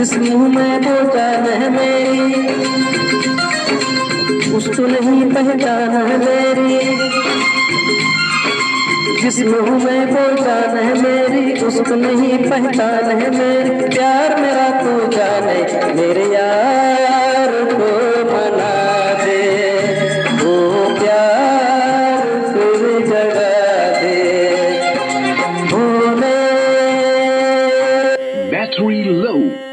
जिस मुँह में जान है मेरी, उसको नहीं पहचान है मेरी। जिस मुँह में जान है मेरी, उसको नहीं पहचान है मेरी। प्यार मेरा तू जाने, मेरे यार को मना दे। वो प्यार फिर जगा दे। भोले Battery low.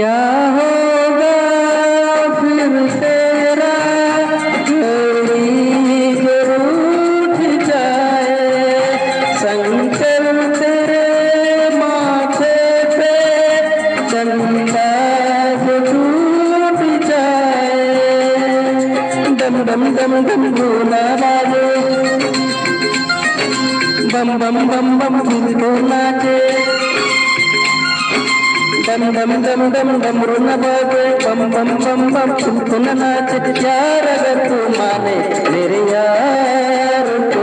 क्या होगा फिर तेरा जो रूठ जाए? शंकर तेरे माथे पे चंदा टूट जाए। डम डम डम डम भोला बाजे बम बम बम बम तुमको नाचे डम डम डम डम डमरू न बाजे बम बम बम बम तुमको न नाचे यार अगर तू माने मेरे यार